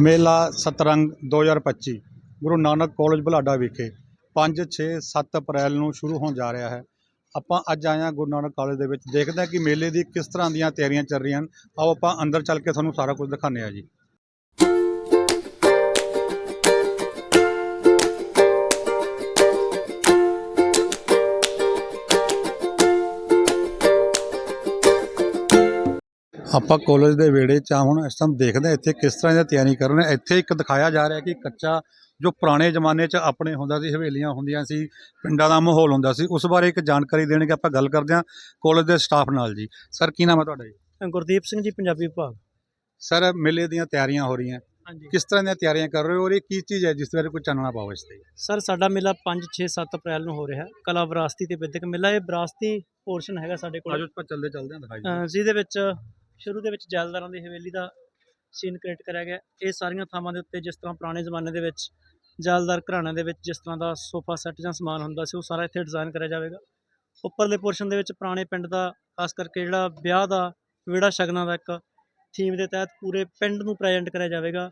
ਮੇਲਾ ਸਤਰੰਗ 2025 ਗੁਰੂ ਨਾਨਕ ਕਾਲਜ ਬੁਲਾਡਾ ਵਿਖੇ 5 6 7 ਅਪ੍ਰੈਲ ਨੂੰ ਸ਼ੁਰੂ ਹੋਣ ਜਾ ਰਿਹਾ ਹੈ। ਆਪਾਂ ਅੱਜ ਆਏ ਹਾਂ ਗੁਰੂ ਨਾਨਕ ਕਾਲਜ ਦੇ ਵਿੱਚ, ਦੇਖਦੇ ਹਾਂ ਕਿ ਮੇਲੇ ਦੀ ਕਿਸ ਤਰ੍ਹਾਂ ਦੀਆਂ ਤਿਆਰੀਆਂ ਚੱਲ ਰਹੀਆਂ ਹਨ। ਆਓ ਆਪਾਂ ਅੰਦਰ ਚੱਲ ਕੇ ਤੁਹਾਨੂੰ ਸਾਰਾ ਕੁਝ ਦਿਖਾਉਂਦੇ ਹਾਂ ਜੀ। ਆਪਾਂ ਕਾਲਜ ਦੇ ਵਿਹੜੇ 'ਚ ਆ ਹੁਣ ਇਸ ਟਾਈਮ ਦੇਖਦੇ ਹਾਂ ਇੱਥੇ ਕਿਸ ਤਰ੍ਹਾਂ ਦੀ ਤਿਆਰੀ ਕਰ ਰਹੇ ਨੇ। ਇੱਥੇ ਇੱਕ ਦਿਖਾਇਆ ਜਾ ਰਿਹਾ ਕਿ ਕੱਚਾ ਜੋ ਪੁਰਾਣੇ ਜ਼ਮਾਨੇ 'ਚ ਆਪਣੇ ਹੁੰਦਾ ਸੀ ਹਵੇਲੀਆਂ ਹੁੰਦੀਆਂ ਸੀ ਪਿੰਡਾਂ ਦਾ ਮਾਹੌਲ ਹੁੰਦਾ ਸੀ ਉਸ ਬਾਰੇ ਇੱਕ ਜਾਣਕਾਰੀ ਦੇਣਗੇ ਆਪਾਂ ਗੱਲ ਕਰਦੇ ਹਾਂ ਕਾਲਜ ਦੇ ਸਟਾਫ ਨਾਲ ਜੀ। ਸਰ ਕੀ ਨਾਮ ਹੈ ਤੁਹਾਡਾ ਜੀ? ਗੁਰਦੀਪ ਸਿੰਘ ਜੀ ਪੰਜਾਬੀ ਵਿਭਾਗ। ਸਰ ਮੇਲੇ ਦੀਆਂ ਤਿਆਰੀਆਂ ਹੋ ਰਹੀਆਂ। ਹਾਂਜੀ। ਕਿਸ ਤਰ੍ਹਾਂ ਦੀਆਂ ਤਿਆਰੀਆਂ ਕਰ ਰਹੇ ਹੋ ਔਰ ਇਹ ਕੀ ਚੀਜ਼ ਹੈ ਜਿਸ ਬਾਰੇ ਕੋਈ ਚਾਨਣਾ ਪਾਓ ਇਸ ਤੇ? ਸਰ ਸਾਡਾ ਮੇਲਾ 5 6 7 ਅਪ੍ਰੈਲ ਨੂੰ ਹੋ ਰਿਹਾ। ਕਲਾ ਵਿਰਾਸਤੀ ਤੇ ਵਿਦਿਅਕ ਮੇਲਾ। ਇਹ ਵਿਰਾਸਤੀ ਪੋਰਸ਼ਨ ਹੈਗਾ ਸਾਡੇ ਕੋਲ। ਆਜੋ ਆਪਾਂ ਚੱਲਦੇ ਚੱਲਦੇ ਹਾਂ ਦਿਖਾਈ। ਅਹ ਜਿਹਦੇ ਵਿੱਚ ਸ਼ੁਰੂ ਦੇ ਵਿੱਚ ਜੈਲਦਾਰਾਂ ਦੀ ਹਵੇਲੀ ਦਾ ਸੀਨ ਕ੍ਰੀਏਟ ਕਰਿਆ ਗਿਆ। ਇਹ ਸਾਰੀਆਂ ਥਾਵਾਂ ਦੇ ਉੱਤੇ ਜਿਸ ਤਰ੍ਹਾਂ ਪੁਰਾਣੇ ਜ਼ਮਾਨੇ ਦੇ ਵਿੱਚ ਜੈਲਦਾਰ ਘਰਾਣਿਆਂ ਦੇ ਵਿੱਚ ਜਿਸ ਤਰ੍ਹਾਂ ਦਾ ਸੋਫਾ ਸੈੱਟ ਜਾਂ ਸਮਾਨ ਹੁੰਦਾ ਸੀ, ਉਹ ਸਾਰਾ ਇੱਥੇ ਡਿਜ਼ਾਈਨ ਕਰਿਆ ਜਾਵੇਗਾ। ਉੱਪਰਲੇ ਪੋਰਸ਼ਨ ਦੇ ਵਿੱਚ ਪੁਰਾਣੇ ਪਿੰਡ ਦਾ, ਖਾਸ ਕਰਕੇ ਜਿਹੜਾ ਵਿਆਹ ਦਾ, ਵਿਹੜਾ ਸ਼ਗਨਾਂ ਦਾ ਇੱਕ ਥੀਮ ਦੇ ਤਹਿਤ ਪੂਰੇ ਪਿੰਡ ਨੂੰ ਪ੍ਰੈਜ਼ੈਂਟ ਕਰਿਆ ਜਾਵੇਗਾ।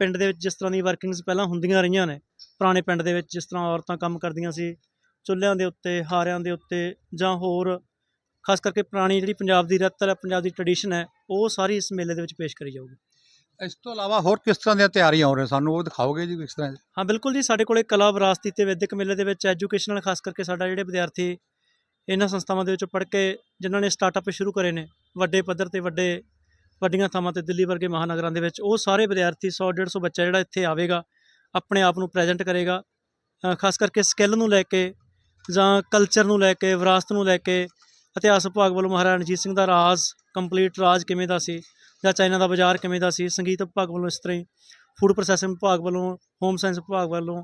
ਪਿੰਡ ਦੇ ਵਿੱਚ ਜਿਸ ਤਰ੍ਹਾਂ ਦੀ ਵਰਕਿੰਗਸ ਪਹਿਲਾਂ ਹੁੰਦੀਆਂ ਰਹੀਆਂ ਨੇ, ਪੁਰਾਣੇ ਪਿੰਡ ਦੇ ਵਿੱਚ ਜਿਸ ਤਰ੍ਹਾਂ ਔਰਤਾਂ ਕੰਮ ਕਰਦੀਆਂ ਸੀ, ਚੁੱਲ੍ਹਿਆਂ ਦੇ ਉੱਤੇ, ਹਾਰਿਆਂ ਦੇ ਉੱਤੇ ਜਾਂ ਹੋਰ ਖਾਸ ਕਰਕੇ ਪੁਰਾਣੀ ਜਿਹੜੀ ਪੰਜਾਬ ਦੀ ਰਤਲ ਹੈ ਪੰਜਾਬ ਦੀ ਟ੍ਰੈਡੀਸ਼ਨ ਹੈ ਉਹ ਸਾਰੀ ਇਸ ਮੇਲੇ ਦੇ ਵਿੱਚ ਪੇਸ਼ ਕਰੀ ਜਾਊਗੀ। ਇਸ ਤੋਂ ਇਲਾਵਾ ਹੋਰ ਕਿਸ ਤਰ੍ਹਾਂ ਦੀਆਂ ਤਿਆਰੀਆਂ ਹੋ ਰਹੀਆਂ? ਸਾਨੂੰ ਉਹ ਦਿਖਾਓਗੇ ਜੀ ਕਿਸ ਤਰ੍ਹਾਂ? ਹਾਂ ਬਿਲਕੁਲ ਜੀ ਸਾਡੇ ਕੋਲੇ ਕਲਾ ਵਿਰਾਸਤੀ ਤੇ ਵਿਦਿਅਕ ਮੇਲੇ ਦੇ ਵਿੱਚ ਐਜੂਕੇਸ਼ਨਲ ਖਾਸ ਕਰਕੇ ਸਾਡਾ ਜਿਹੜੇ ਵਿਦਿਆਰਥੀ ਇਹਨਾਂ ਸੰਸਥਾਵਾਂ ਦੇ ਵਿੱਚ ਪੜ੍ਹ ਕੇ ਜਿਨ੍ਹਾਂ ਨੇ ਸਟਾਰਟਅਪ ਸ਼ੁਰੂ ਕਰੇ ਨੇ ਵੱਡੇ ਪੱਧਰ ਤੇ ਵੱਡੇ ਵੱਡੀਆਂ ਥਾਵਾਂ ਤੇ ਦਿੱਲੀ ਵਰਗੇ ਮਹਾਨਗਰਾਂ ਦੇ ਵਿੱਚ ਉਹ ਸਾਰੇ ਵਿਦਿਆਰਥੀ 100 150 ਬੱਚਾ ਜਿਹੜਾ ਇੱਥੇ ਆਵੇਗਾ ਆਪਣੇ ਆਪ ਨੂੰ ਪ੍ਰੈਜ਼ੈਂਟ ਕਰੇਗਾ। ਖਾਸ ਕਰਕੇ ਸਕਿੱਲ ਨੂੰ ਲੈ ਕੇ ਜਾਂ ਕਲਚਰ ਨੂੰ ਲੈ ਕੇ ਵਿਰਾਸਤ ਨੂੰ ਲੈ ਕੇ ਇਤਿਹਾਸ ਵਿਭਾਗ ਵੱਲੋਂ ਮਹਾਰਾਜਾ ਰਣਜੀਤ ਸਿੰਘ ਦਾ ਰਾਜ ਕੰਪਲੀਟ ਰਾਜ ਕਿਵੇਂ ਦਾ ਸੀ? ਜਾਂ ਚਾਈਨਾ ਦਾ ਬਾਜ਼ਾਰ ਕਿਵੇਂ ਦਾ ਸੀ? ਸੰਗੀਤ ਵਿਭਾਗ ਵੱਲੋਂ ਇਸ ਤਰ੍ਹਾਂ ਹੀ ਫੂਡ ਪ੍ਰੋਸੈਸਿੰਗ ਵਿਭਾਗ ਵੱਲੋਂ ਹੋਮ ਸਾਇੰਸ ਵਿਭਾਗ ਵੱਲੋਂ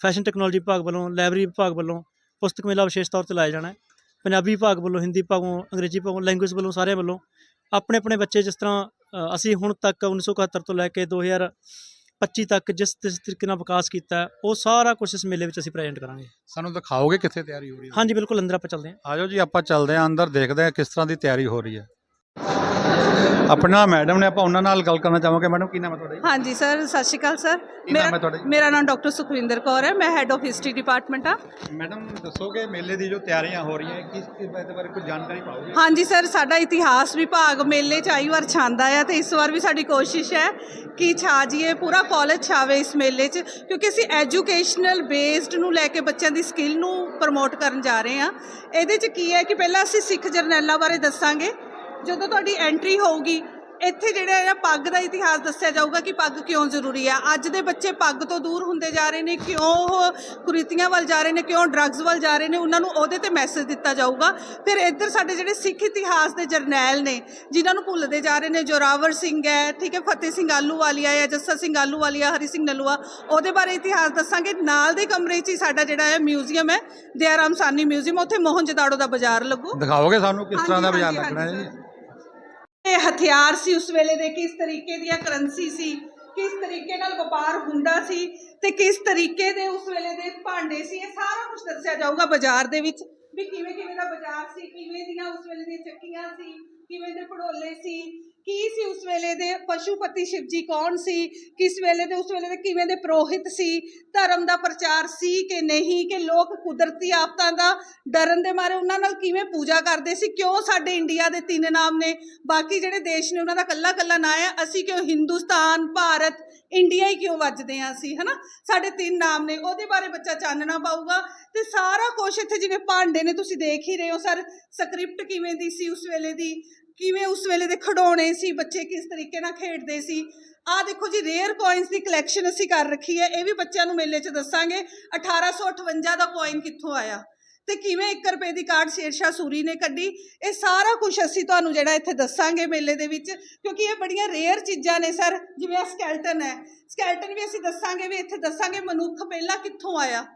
ਫੈਸ਼ਨ ਟੈਕਨੋਲੋਜੀ ਵਿਭਾਗ ਵੱਲੋਂ ਲਾਇਬ੍ਰੇਰੀ ਵਿਭਾਗ ਵੱਲੋਂ ਪੁਸਤਕ ਮੇਲਾ ਵਿਸ਼ੇਸ਼ ਤੌਰ ਤੇ ਲਾਇਆ ਜਾਣਾ ਹੈ। ਪੰਜਾਬੀ ਵਿਭਾਗ ਵੱਲੋਂ, ਹਿੰਦੀ ਭਾਗੋਂ ਅੰਗਰੇਜ਼ੀ ਵਿਭਾਗੋਂ ਲੈਂਗੁਏਜ ਵੱਲੋਂ ਸਾਰਿਆਂ ਵੱਲੋਂ ਆਪਣੇ ਆਪਣੇ ਬੱਚੇ ਜਿਸ ਤਰ੍ਹਾਂ ਅਸੀਂ ਹੁਣ ਤੱਕ 1971 ਤੋਂ ਲੈ ਕੇ 2025 ਤੱਕ ਜਿਸ ਜਿਸ ਤਰੀਕੇ ਨਾਲ ਵਿਕਾਸ ਕੀਤਾ ਉਹ ਸਾਰਾ ਕੁਝ ਇਸ ਮੇਲੇ ਵਿੱਚ ਅਸੀਂ ਪ੍ਰੈਜ਼ੈਂਟ ਕਰਾਂਗੇ। ਸਾਨੂੰ ਦਿਖਾਓਗੇ ਕਿੱਥੇ ਤਿਆਰੀ ਹੋ ਰਹੀ ਹੈ? ਹਾਂਜੀ ਬਿਲਕੁਲ ਅੰਦਰ ਆਪਾਂ ਚੱਲਦੇ ਹਾਂ। ਆਜੋ ਜੀ ਆਪਾਂ ਚੱਲਦੇ ਹਾਂ ਅੰਦਰ ਦੇਖਦੇ ਹਾਂ ਕਿਸ ਤਰ੍ਹਾਂ ਦੀ ਤਿਆਰੀ ਹੋ ਰਹੀ ਹੈ। ਆਪਣਾ ਮੈਡਮ ਨੇ ਆਪਾਂ ਉਹਨਾਂ ਨਾਲ ਗੱਲ ਕਰਨਾ ਚਾਹਾਂਗੇ। ਮੈਡਮ ਕੀ ਨਾਮ ਹੈ ਤੁਹਾਡਾ ਜੀ? ਹਾਂਜੀ ਸਰ ਸਤਿ ਸ਼੍ਰੀ ਅਕਾਲ ਸਰ। ਕੀ ਨਾਮ ਹੈ ਤੁਹਾਡਾ ਜੀ? ਮੇਰਾ ਨਾਮ ਡਾਕਟਰ ਸੁਖਵਿੰਦਰ ਕੌਰ ਹੈ। ਮੈਂ ਹੈੱਡ ਆਫ ਹਿਸਟਰੀ ਡਿਪਾਰਟਮੈਂਟ ਆ ਮੈਡਮ ਦੱਸੋਗੇ ਮੇਲੇ ਦੀ ਜੋ ਤਿਆਰੀਆਂ ਹੋ ਰਹੀਆਂ ਕਿਸ ਕਿਸ ਦੇ ਬਾਰੇ ਕੋਈ ਜਾਣਕਾਰੀ ਪਾਓਗੇ? ਹਾਂਜੀ ਸਰ ਸਾਡਾ ਇਤਿਹਾਸ ਵਿਭਾਗ ਮੇਲੇ 'ਚ ਆਈ ਵਾਰ ਛਾਂਦਾ ਆ ਤੇ ਇਸ ਵਾਰ ਵੀ ਸਾਡੀ ਕੋਸ਼ਿਸ਼ ਹੈ ਕਿ ਛਾ ਜੀਏ ਪੂਰਾ ਕਾਲਜ ਛਾਵੇ ਇਸ ਮੇਲੇ 'ਚ ਕਿਉਂਕਿ ਅਸੀਂ ਐਜੂਕੇਸ਼ਨਲ ਬੇਸਡ ਨੂੰ ਲੈ ਕੇ ਬੱਚਿਆਂ ਦੀ ਸਕਿੱਲ ਨੂੰ ਪ੍ਰਮੋਟ ਕਰਨ ਜਾ ਰਹੇ ਹਾਂ। ਇਹਦੇ 'ਚ ਕੀ ਹੈ ਕਿ ਪਹਿਲਾਂ ਅਸੀਂ ਸਿੱਖ ਜਰਨੈਲਾਂ ਬਾਰੇ ਦੱਸਾਂਗੇ ਜਦੋਂ ਤੁਹਾਡੀ ਐਂਟਰੀ ਹੋਊਗੀ ਇੱਥੇ ਜਿਹੜਾ ਹੈ ਪੱਗ ਦਾ ਇਤਿਹਾਸ ਦੱਸਿਆ ਜਾਊਗਾ ਕਿ ਪੱਗ ਕਿਉਂ ਜ਼ਰੂਰੀ ਹੈ ਅੱਜ ਦੇ ਬੱਚੇ ਪੱਗ ਤੋਂ ਦੂਰ ਹੁੰਦੇ ਜਾ ਰਹੇ ਨੇ ਕਿਉਂ ਉਹ ਕੁਰੀਤੀਆਂ ਵੱਲ ਜਾ ਰਹੇ ਨੇ ਕਿਉਂ ਡਰੱਗਸ ਵੱਲ ਜਾ ਰਹੇ ਨੇ ਉਹਨਾਂ ਨੂੰ ਉਹਦੇ ਤੇ ਮੈਸੇਜ ਦਿੱਤਾ ਜਾਊਗਾ। ਫਿਰ ਇੱਧਰ ਸਾਡੇ ਜਿਹੜੇ ਸਿੱਖ ਇਤਿਹਾਸ ਦੇ ਜਰਨੈਲ ਨੇ ਜਿਨ੍ਹਾਂ ਨੂੰ ਭੁੱਲਦੇ ਜਾ ਰਹੇ ਨੇ ਜੋਰਾਵਰ ਸਿੰਘ ਹੈ ਠੀਕ ਹੈ ਫਤਿਹ ਸਿੰਘ ਆਲੂਵਾਲੀਆ ਹੈ ਜੱਸਾ ਸਿੰਘ ਆਲੂਵਾਲੀਆ ਹਰੀ ਸਿੰਘ ਨਲੂਆ ਉਹਦੇ ਬਾਰੇ ਇਤਿਹਾਸ ਦੱਸਾਂਗੇ। ਨਾਲ ਦੇ ਕਮਰੇ 'ਚ ਹੀ ਸਾਡਾ ਜਿਹੜਾ ਹੈ ਮਿਊਜ਼ੀਅਮ ਹੈ ਦਿਆਰਾਮ ਸਾਨੀ ਮਿਊਜ਼ੀਅਮ ਉੱਥੇ ਮੋਹਨਜਦਾੜੋ ਦਾ ਬਾਜ਼ਾਰ ਲੱਗੂ। ਦਿਖਾਓਗੇ ਸਾਨੂੰ ਕਿਸ ਤਰ੍ਹਾਂ ਦਾ ਬਾਜ਼ਾਰ ਲੱਗਣਾ ਹੈ? ਜੀ ਹਥਿਆਰ ਸੀ ਉਸ ਵੇਲੇ ਦੇ, ਕਿਸ ਤਰੀਕੇ ਦੀਆਂ ਕਰੰਸੀ ਸੀ, ਕਿਸ ਤਰੀਕੇ ਨਾਲ ਵਪਾਰ ਹੁੰਦਾ ਸੀ ਤੇ ਕਿਸ ਤਰੀਕੇ ਦੇ ਉਸ ਵੇਲੇ ਦੇ ਭਾਂਡੇ ਸੀ, ਇਹ ਸਾਰਾ ਕੁਝ ਦੱਸਿਆ ਜਾਊਗਾ ਬਾਜ਼ਾਰ ਦੇ ਵਿੱਚ ਵੀ ਕਿਵੇਂ ਕਿਵੇਂ ਦਾ ਬਾਜ਼ਾਰ ਸੀ, ਕਿਵੇਂ ਦੀਆਂ ਉਸ ਵੇਲੇ ਦੀਆਂ ਚੱਕੀਆਂ ਸੀ ਕਿਵੇਂ ਦੇ ਪੜੋਲੇ ਸੀ? ਕੀ ਸੀ ਉਸ ਵੇਲੇ ਦੇ ਪਸ਼ੂਪਤੀ ਸ਼ਿਵਜੀ ਕੌਣ ਸੀ? ਕਿਸ ਵੇਲੇ ਦੇ ਉਸ ਵੇਲੇ ਦੇ ਕਿਵੇਂ ਦੇ ਪ੍ਰੋਹਿਤ ਸੀ? ਧਰਮ ਦਾ ਪ੍ਰਚਾਰ ਸੀ ਕਿ ਨਹੀਂ? ਕਿ ਲੋਕ ਕੁਦਰਤੀ ਆਫਤਾਂ ਦਾ ਡਰਨ ਦੇ ਮਾਰੇ ਉਹਨਾਂ ਨਾਲ ਕਿਵੇਂ ਪੂਜਾ ਕਰਦੇ ਸੀ? ਕਿਉਂ ਸਾਡੇ ਇੰਡੀਆ ਦੇ ਤਿੰਨ ਨਾਮ ਨੇ? ਬਾਕੀ ਜਿਹੜੇ ਦੇਸ਼ ਨੇ ਉਹਨਾਂ ਦਾ ਕੱਲਾ ਕੱਲਾ ਨਾਂ ਹੈ। ਅਸੀਂ ਕਿਉਂ ਹਿੰਦੁਸਤਾਨ, ਭਾਰਤ, ਇੰਡੀਆ ਹੀ ਕਿਉਂ ਵੱਜਦੇ ਆ ਅਸੀਂ, ਹਨਾ? ਸਾਡੇ ਤਿੰਨ ਨਾਮ ਨੇ। ਉਹਦੇ ਬਾਰੇ ਬੱਚਾ ਚਾਨਣਾ ਪਾਊਗਾ। ਤੇ ਸਾਰਾ ਕੁਝ ਇੱਥੇ ਜਿਵੇਂ ਭਾਂਡੇ ਨੇ ਤੁਸੀਂ ਦੇਖ ਹੀ ਰਹੇ ਹੋ, ਸਰ। ਸਕ੍ਰਿਪਟ ਕਿਵੇਂ ਦੀ ਸੀ ਉਸ ਵੇਲੇ ਦੀ? ਕਿਵੇਂ ਉਸ ਵੇਲੇ ਦੇ ਖਿਡੌਣੇ ਸੀ, ਬੱਚੇ ਕਿਸ ਤਰੀਕੇ ਨਾਲ ਖੇਡਦੇ ਸੀ? ਆਹ ਦੇਖੋ ਜੀ ਰੇਅਰ ਕੋਇਨਸ ਦੀ ਕਲੈਕਸ਼ਨ ਅਸੀਂ ਕਰ ਰੱਖੀ ਹੈ, ਇਹ ਵੀ ਬੱਚਿਆਂ ਨੂੰ ਮੇਲੇ 'ਚ ਦੱਸਾਂਗੇ। 1858 ਦਾ ਕੋਇਨ ਕਿੱਥੋਂ ਆਇਆ? ਤੇ ਕਿਵੇਂ 1 ਰੁਪਏ ਦੀ ਕਾਰਡ ਸ਼ੇਰਸ਼ਾਹ ਸੂਰੀ ਨੇ ਕੱਢੀ? ਇਹ ਸਾਰਾ ਕੁਝ ਅਸੀਂ ਤੁਹਾਨੂੰ ਜਿਹੜਾ ਇੱਥੇ ਦੱਸਾਂਗੇ ਮੇਲੇ ਦੇ ਵਿੱਚ, ਕਿਉਂਕਿ ਇਹ ਬੜੀਆਂ ਰੇਅਰ ਚੀਜ਼ਾਂ ਨੇ ਸਰ ਜਿਵੇਂ ਆ ਸਕੈਲਟਨ ਹੈ। ਸਕੈਲਟਨ ਵੀ ਅਸੀਂ ਦੱਸਾਂਗੇ, ਵੀ ਇੱਥੇ ਦੱਸਾਂਗੇ ਮਨੁੱਖ ਪਹਿਲਾਂ ਕਿੱਥੋਂ ਆਇਆ?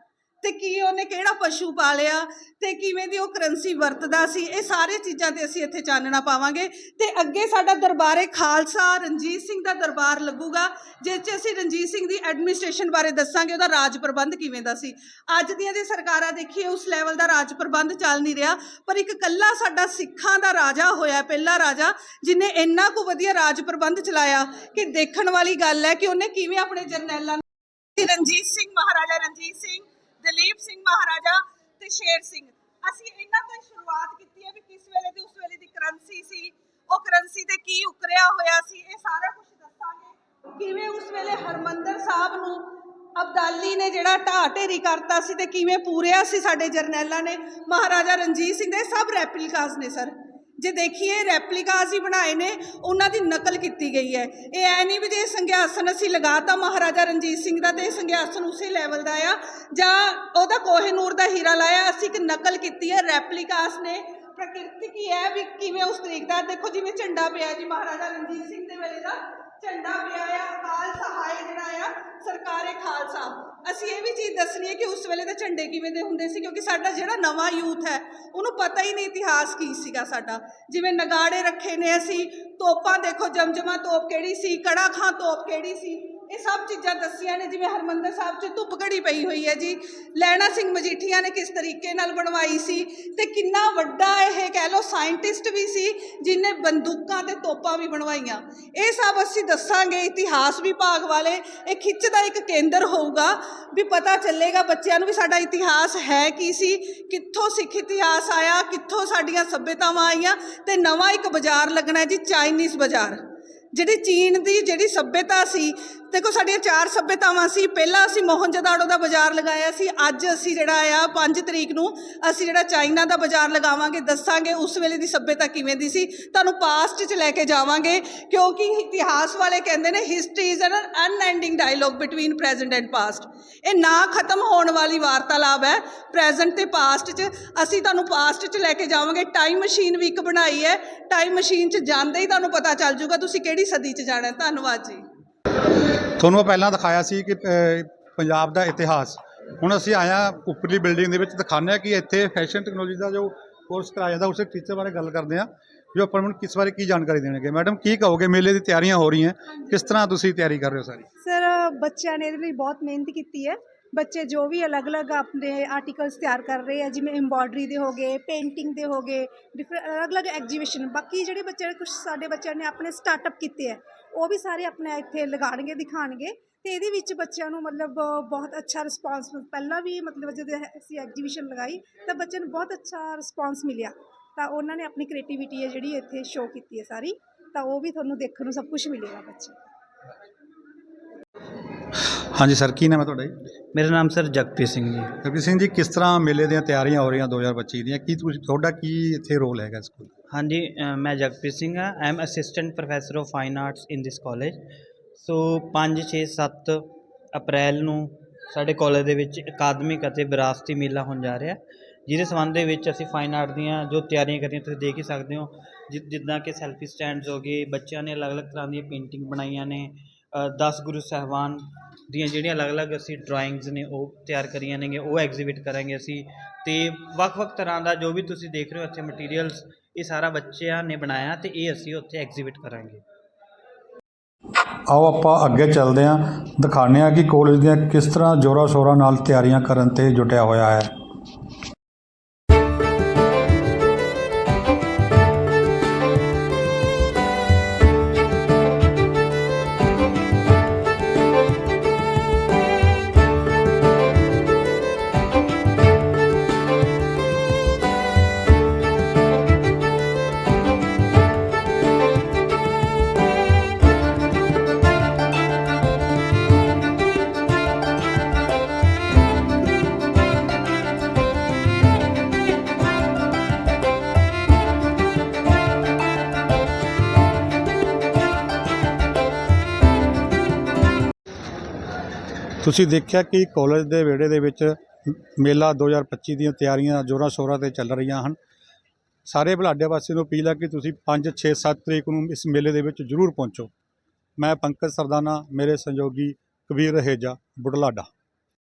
ਤੇ ਕੀ ਉਹਨੇ ਕਿਹੜਾ ਪਸ਼ੂ ਪਾਲਿਆ ਤੇ ਕਿਵੇਂ ਦੀ ਉਹ ਕਰੰਸੀ ਵਰਤਦਾ ਸੀ? ਇਹ ਸਾਰੇ ਚੀਜ਼ਾਂ ਤੇ ਅਸੀਂ ਇੱਥੇ ਚਾਨਣਾ ਪਾਵਾਂਗੇ। ਤੇ ਅੱਗੇ ਸਾਡਾ ਦਰਬਾਰੇ ਖਾਲਸਾ। ਰਣਜੀਤ ਸਿੰਘ ਦਾ ਦਰਬਾਰ ਲੱਗੂਗਾ, ਜਿਸ 'ਚ ਅਸੀਂ ਰਣਜੀਤ ਸਿੰਘ ਦੀ ਐਡਮਿਨਿਸਟ੍ਰੇਸ਼ਨ ਬਾਰੇ ਦੱਸਾਂਗੇ, ਉਹਦਾ ਰਾਜ ਪ੍ਰਬੰਧ ਕਿਵੇਂ ਦਾ ਸੀ। ਅੱਜ ਦੀਆਂ ਜੇ ਸਰਕਾਰਾਂ ਦੇਖੀਏ, ਉਸ ਲੈਵਲ ਦਾ ਰਾਜ ਪ੍ਰਬੰਧ ਚੱਲ ਨਹੀਂ ਰਿਹਾ, ਪਰ ਇੱਕ ਕੱਲਾ ਸਾਡਾ ਸਿੱਖਾਂ ਦਾ ਰਾਜਾ ਹੋਇਆ, ਪਹਿਲਾ ਰਾਜਾ, ਜਿਨੇ ਇੰਨਾ ਕੁ ਵਧੀਆ ਰਾਜ ਪ੍ਰਬੰਧ ਚਲਾਇਆ ਕਿ ਦੇਖਣ ਵਾਲੀ ਗੱਲ ਹੈ ਕਿ ਉਹਨੇ ਕਿਵੇਂ ਆਪਣੇ ਜਰਨੈਲਾਂ ਨੂੰ ਰਣਜੀਤ ਸਿੰਘ, ਮਹਾਰਾਜਾ ਰਣਜੀਤ ਸਿੰਘ ਦਲੀਪ ਸਿੰਘ ਮਹਾਰਾਜਾ ਤੇ ਸ਼ੇਰ ਸਿੰਘ। ਅਸੀਂ ਇਹਨਾਂ ਤੋਂ ਸ਼ੁਰੂਆਤ ਕੀਤੀ ਹੈ ਵੀ ਕਿਸ ਵੇਲੇ ਦੀ, ਉਸ ਵੇਲੇ ਦੀ ਕਰੰਸੀ ਸੀ। ਉਹ ਕਰੰਸੀ ਤੇ ਕੀ ਉਕਰਿਆ ਹੋਇਆ ਸੀ, ਇਹ ਸਾਰਾ ਕੁਝ ਦੱਸਾਂਗੇ। ਕਿਵੇਂ ਉਸ ਵੇਲੇ ਹਰਮੰਦਰ ਸਾਹਿਬ ਨੂੰ ਅਬਦਾਲੀ ਨੇ ਜਿਹੜਾ ਢਾਹ ਢੇਰੀ ਕਰਤਾ ਸੀ ਤੇ ਕਿਵੇਂ ਪੂਰਿਆ ਸੀ ਸਾਡੇ ਜਰਨੈਲਾਂ ਨੇ। ਮਹਾਰਾਜਾ ਰਣਜੀਤ ਸਿੰਘ ਦੇ ਸਭ ਰੈਪਲੀਕਾਸ ਨੇ ਸਰ ਜੇ ਦੇਖੀਏ ਰੈਪਲੀਕਾਸ ਹੀ ਬਣਾਏ ਨੇ, ਉਹਨਾਂ ਦੀ ਨਕਲ ਕੀਤੀ ਗਈ ਹੈ। ਇਹ ਐ ਨਹੀਂ ਵੀ ਜੇ ਸੰਘਿਆਸਨ ਅਸੀਂ ਲਗਾਤਾ ਮਹਾਰਾਜਾ ਰਣਜੀਤ ਸਿੰਘ ਦਾ ਤੇ ਇਹ ਸੰਘਿਆਸਨ ਉਸੇ ਲੈਵਲ ਦਾ ਆ, ਜਾਂ ਉਹਦਾ ਕੋਹਿਨੂਰ ਦਾ ਹੀਰਾ ਲਾਇਆ, ਅਸੀਂ ਇੱਕ ਨਕਲ ਕੀਤੀ ਹੈ ਰੈਪਲੀਕਾਸ ਨੇ। ਪ੍ਰਕਿਰਤੀ ਕੀ ਹੈ ਵੀ ਕਿਵੇਂ ਉਸ ਤਰੀਕ ਦਾ? ਦੇਖੋ, ਜਿਵੇਂ ਝੰਡਾ ਪਿਆ ਜੀ ਮਹਾਰਾਜਾ ਰਣਜੀਤ ਸਿੰਘ ਦੇ ਵੇਲੇ ਦਾ। ਝੰਡਾ ਪਿਆ ਆ ਅਕਾਲ ਸਹਾਇ ਜਿਹੜਾ ਆ, ਸਰਕਾਰੇ ਖਾਲਸਾ। ਅਸੀਂ ਇਹ ਵੀ ਚੀਜ਼ ਦੱਸਣੀ ਹੈ ਕਿ ਉਸ ਵੇਲੇ ਦੇ ਝੰਡੇ ਕਿਵੇਂ ਦੇ ਹੁੰਦੇ ਸੀ, ਕਿਉਂਕਿ ਸਾਡਾ ਜਿਹੜਾ ਨਵਾਂ ਯੂਥ ਹੈ, ਉਹਨੂੰ ਪਤਾ ਹੀ ਨਹੀਂ ਇਤਿਹਾਸ ਕੀ ਸੀਗਾ ਸਾਡਾ। ਜਿਵੇਂ ਨਗਾੜੇ ਰੱਖੇ ਨੇ ਅਸੀਂ, ਤੋਪਾਂ ਦੇਖੋ ਜਮਜਮਾ ਤੋਪ ਕਿਹੜੀ ਸੀ, ਕੜਾ ਖਾਂ ਤੋਪ ਕਿਹੜੀ ਸੀ। ਇਹ ਸਭ ਚੀਜ਼ਾਂ ਦੱਸੀਆਂ ਨੇ, ਜਿਵੇਂ ਹਰਮੰਦਰ ਸਾਹਿਬ 'ਚ ਧੁੱਪ ਘੜੀ ਪਈ ਹੋਈ ਹੈ ਜੀ। ਲੈਣਾ ਸਿੰਘ ਮਜੀਠੀਆ ਨੇ ਕਿਸ ਤਰੀਕੇ ਨਾਲ ਬਣਵਾਈ ਸੀ ਤੇ ਕਿੰਨਾ ਵੱਡਾ ਇਹ ਕਹਿ ਲਓ ਸਾਇੰਟਿਸਟ ਵੀ ਸੀ ਜਿਨੇ ਬੰਦੂਕਾਂ ਤੇ ਤੋਪਾਂ ਵੀ ਬਣਵਾਈਆਂ। ਇਹ ਸਭ ਅਸੀਂ ਦੱਸਾਂਗੇ ਇਤਿਹਾਸ ਵਿਭਾਗ ਵਾਲੇ। ਇਹ ਖਿੱਚ ਦਾ ਇੱਕ ਕੇਂਦਰ ਹੋਊਗਾ ਵੀ ਪਤਾ ਚੱਲੇਗਾ ਬੱਚਿਆਂ ਨੂੰ ਵੀ ਸਾਡਾ ਇਤਿਹਾਸ ਹੈ ਕੀ ਸੀ, ਕਿੱਥੋਂ ਸਿੱਖ ਇਤਿਹਾਸ ਆਇਆ, ਕਿੱਥੋਂ ਸਾਡੀਆਂ ਸੱਭਿਅਤਾਵਾਂ ਆਈਆਂ ਤੇ ਨਵਾਂ ਇੱਕ ਬਾਜ਼ਾਰ ਲੱਗਣਾ ਜੀ ਚਾਈਨੀਜ਼ ਬਾਜ਼ਾਰ। ਜਿਹੜੀ ਚੀਨ ਦੀ ਜਿਹੜੀ ਸੱਭਿਅਤਾ ਸੀ, ਦੇਖੋ ਸਾਡੀਆਂ ਚਾਰ ਸੱਭਿਅਤਾਵਾਂ ਸੀ, ਪਹਿਲਾਂ ਅਸੀਂ ਮੋਹਨਜਦਾੜੋ ਦਾ ਬਾਜ਼ਾਰ ਲਗਾਇਆ ਸੀ, ਅੱਜ ਅਸੀਂ ਜਿਹੜਾ ਆ 5 ਤਰੀਕ ਨੂੰ ਅਸੀਂ ਜਿਹੜਾ ਚਾਈਨਾ ਦਾ ਬਾਜ਼ਾਰ ਲਗਾਵਾਂਗੇ, ਦੱਸਾਂਗੇ ਉਸ ਵੇਲੇ ਦੀ ਸੱਭਿਅਤਾ ਕਿਵੇਂ ਦੀ ਸੀ, ਤੁਹਾਨੂੰ ਪਾਸਟ 'ਚ ਲੈ ਕੇ ਜਾਵਾਂਗੇ, ਕਿਉਂਕਿ ਇਤਿਹਾਸ ਵਾਲੇ ਕਹਿੰਦੇ ਨੇ history is an unending dialogue between present and past ਇਹ ਨਾ ਖਤਮ ਹੋਣ ਵਾਲੀ ਵਾਰਤਾਲਾਪ ਹੈ ਪ੍ਰੈਜ਼ੈਂਟ ਤੇ ਪਾਸਟ 'ਚ, ਅਸੀਂ ਤੁਹਾਨੂੰ ਪਾਸਟ 'ਚ ਲੈ ਕੇ ਜਾਵਾਂਗੇ ਟਾਈਮ ਮਸ਼ੀਨ ਵੀ ਇੱਕ ਬਣਾਈ ਹੈ ਟਾਈਮ ਮਸ਼ੀਨ 'ਚ ਜਾਂਦੇ ਹੀ ਤੁਹਾਨੂੰ ਪਤਾ ਚੱਲ ਜਾਊਗਾ ਤੁਸੀਂ ਕਿਹੜੀ ਸਦੀ 'ਚ ਜਾਣਾ ਧੰਨਵਾਦ ਜੀ। ਤੁਹਾਨੂੰ ਪਹਿਲਾਂ ਦਿਖਾਇਆ ਸੀ ਕਿ ਪੰਜਾਬ ਦਾ ਇਤਿਹਾਸ। ਹੁਣ ਅਸੀਂ ਆਇਆ ਉੱਪਰਲੀ ਬਿਲਡਿੰਗ ਦੇ ਵਿੱਚ ਦਿਖਾਉਂਦੇ ਹਾਂ ਕਿ ਇੱਥੇ ਫੈਸ਼ਨ ਟੈਕਨੋਲੋਜੀ ਦਾ ਜੋ ਕੋਰਸ ਕਰਾਇਆ ਜਾਂਦਾ ਉਸੇ ਟੀਚਰ ਬਾਰੇ ਗੱਲ ਕਰਦੇ ਹਾਂ ਜੋ ਆਪਾਂ ਨੂੰ ਕਿਸ ਬਾਰੇ ਕੀ ਜਾਣਕਾਰੀ ਦੇਣਗੇ। ਮੈਡਮ ਕੀ ਕਹੋਗੇ? ਮੇਲੇ ਦੀ ਤਿਆਰੀਆਂ ਹੋ ਰਹੀਆਂ। ਕਿਸ ਤਰ੍ਹਾਂ ਤੁਸੀਂ ਤਿਆਰੀ ਕਰ ਰਹੇ ਹੋ ਸਾਰੀ? ਸਰ ਬੱਚਿਆਂ ਨੇ ਇਹਦੇ ਲਈ ਬਹੁਤ ਮਿਹਨਤ ਕੀਤੀ ਹੈ। ਬੱਚੇ ਜੋ ਵੀ ਅਲੱਗ-ਅਲੱਗ ਆਪਣੇ ਆਰਟੀਕਲਸ ਤਿਆਰ ਕਰ ਰਹੇ ਆ, ਜਿਵੇਂ ਐਮਬੋਡਰੀ ਦੇ ਹੋ ਗਏ ਪੇਂਟਿੰਗ ਦੇ ਹੋ ਗਏ ਡਿਫਰੈਂਟ ਅਲੱਗ-ਅਲੱਗ ਐਗਜੀਬਿਸ਼ਨ ਬਾਕੀ ਜਿਹੜੇ ਬੱਚੇ ਕੁਝ ਸਾਡੇ ਬੱਚਿਆਂ ਨੇ ਆਪਣੇ ਸਟਾਰਟਅਪ ਕੀਤੇ ਆ, ਉਹ ਵੀ ਸਾਰੇ ਆਪਣੇ ਇੱਥੇ ਲਗਾਣਗੇ ਦਿਖਾਣਗੇ ਤੇ ਇਹਦੇ ਵਿੱਚ ਬੱਚਿਆਂ ਨੂੰ ਮਤਲਬ ਬਹੁਤ ਅੱਛਾ ਰਿਸਪਾਂਸ ਪਹਿਲਾਂ ਵੀ ਮਤਲਬ ਜਦੋਂ ਅਸੀਂ ਐਗਜੀਬਿਸ਼ਨ ਲਗਾਈ, ਤਾਂ ਬੱਚਿਆਂ ਨੂੰ ਬਹੁਤ ਅੱਛਾ ਰਿਸਪਾਂਸ ਮਿਲਿਆ, ਤਾਂ ਉਹਨਾਂ ਨੇ ਆਪਣੀ ਕ੍ਰੀਏਟੀਵਿਟੀ ਹੈ ਜਿਹੜੀ ਇੱਥੇ ਸ਼ੋਅ ਕੀਤੀ ਹੈ ਸਾਰੀ, ਤਾਂ ਉਹ ਵੀ ਤੁਹਾਨੂੰ ਦੇਖਣ ਨੂੰ ਸਭ ਕੁਝ ਮਿਲੇਗਾ ਬੱਚੇ ਹਾਂਜੀ ਸਰ ਕੀ ਨਾਮ ਹੈ ਤੁਹਾਡਾ ਜੀ? ਮੇਰਾ ਨਾਮ ਸਰ ਜਗਪ੍ਰੀਤ ਸਿੰਘ ਜੀ। ਰਵੀ ਸਿੰਘ ਜੀ ਕਿਸ ਤਰ੍ਹਾਂ ਮੇਲੇ ਦੀਆਂ ਤਿਆਰੀਆਂ ਹੋ ਰਹੀਆਂ 2025 ਦੀਆਂ? ਕੀ ਤੁਸੀਂ ਤੁਹਾਡਾ ਕੀ ਇੱਥੇ ਰੋਲ ਹੈਗਾ ਸਕੂਲ ਹਾਂਜੀ ਅ, ਮੈਂ ਜਗਪ੍ਰੀਤ ਸਿੰਘ ਹਾਂ। I am assistant professor of fine arts in this college so 5 6 7 April ਨੂੰ ਸਾਡੇ ਕਾਲਜ ਦੇ ਵਿੱਚ ਅਕਾਦਮਿਕ ਅਤੇ ਵਿਰਾਸਤੀ ਮੇਲਾ ਹੋਣ ਜਾ ਰਿਹਾ। ਜਿਹਦੇ ਸੰਬੰਧ ਦੇ ਵਿੱਚ ਅਸੀਂ ਫਾਈਨ ਆਰਟ ਦੀਆਂ ਜੋ ਤਿਆਰੀਆਂ ਕਰੀਆਂ ਤੁਸੀਂ ਦੇਖ ਹੀ ਸਕਦੇ ਹੋ। ਜਿ- ਜਿੱਦਾਂ ਕਿ ਸੈਲਫੀ ਸਟੈਂਡਸ ਹੋ ਗਏ ਬੱਚਿਆਂ ਨੇ ਅਲੱਗ-ਅਲੱਗ ਤਰ੍ਹਾਂ ਦੀਆਂ ਪੇਂਟਿੰਗ ਬਣਾਈਆਂ ਨੇ। ਦਸ ਗੁਰੂ ਸਾਹਿਬਾਨ ਦੀਆਂ ਜਿਹੜੀਆਂ ਅਲੱਗ-ਅਲੱਗ ਅਸੀਂ ਡਰਾਇੰਗਸ ਨੇ ਉਹ ਤਿਆਰ ਕਰੀਆਂ ਨੇਗੇ ਉਹ ਐਗਜ਼ੀਬਿਟ ਕਰਾਂਗੇ ਅਸੀਂ ਤੇ ਵੱਖ-ਵੱਖ ਤਰ੍ਹਾਂ ਦਾ ਜੋ ਵੀ ਤੁਸੀਂ ਦੇਖ ਰਹੇ ਹੋ ਇੱਥੇ ਮਟੀਰੀਅਲਸ ਇਹ ਸਾਰਾ ਬੱਚਿਆਂ ਨੇ ਬਣਾਇਆ ਤੇ ਇਹ ਅਸੀਂ ਉੱਥੇ ਐਗਜ਼ੀਬਿਟ ਕਰਾਂਗੇ। ਆਓ ਆਪਾਂ ਅੱਗੇ ਚੱਲਦੇ ਹਾਂ, ਦਿਖਾਉਂਦੇ ਹਾਂ ਕਿ ਕਾਲਜ ਦੀਆਂ ਕਿਸ ਤਰ੍ਹਾਂ ਜੋਰਾ ਸ਼ੋਰਾਂ ਨਾਲ ਤਿਆਰੀਆਂ ਕਰਨ ਤੇ ਜੁਟਿਆ ਹੋਇਆ ਹੈ। ਤੁਸੀਂ ਦੇਖਿਆ ਕਿ ਕਾਲਜ ਦੇ ਵਿਹੜੇ ਦੇ ਵਿੱਚ ਮ- ਮੇਲਾ 2025 ਦੀਆਂ ਤਿਆਰੀਆਂ ਜੋਰਾਂ ਸ਼ੋਰਾਂ ਤੇ ਚੱਲ ਰਹੀਆਂ ਹਨ। ਸਾਰੇ ਬਲਾਡੇ ਵਾਸੀਆਂ ਨੂੰ ਅਪੀਲ ਹੈ ਕਿ ਤੁਸੀਂ 5 6 7 ਤਰੀਕ ਨੂੰ ਇਸ ਮੇਲੇ ਦੇ ਵਿੱਚ ਜ਼ਰੂਰ ਪਹੁੰਚੋ। ਮੈਂ ਪੰਕਜ ਸਰਦਾਨਾ, ਮੇਰੇ ਸਹਿਯੋਗੀ ਕਬੀਰ ਰਹੇਜਾ ਬੁਢਲਾਡਾ।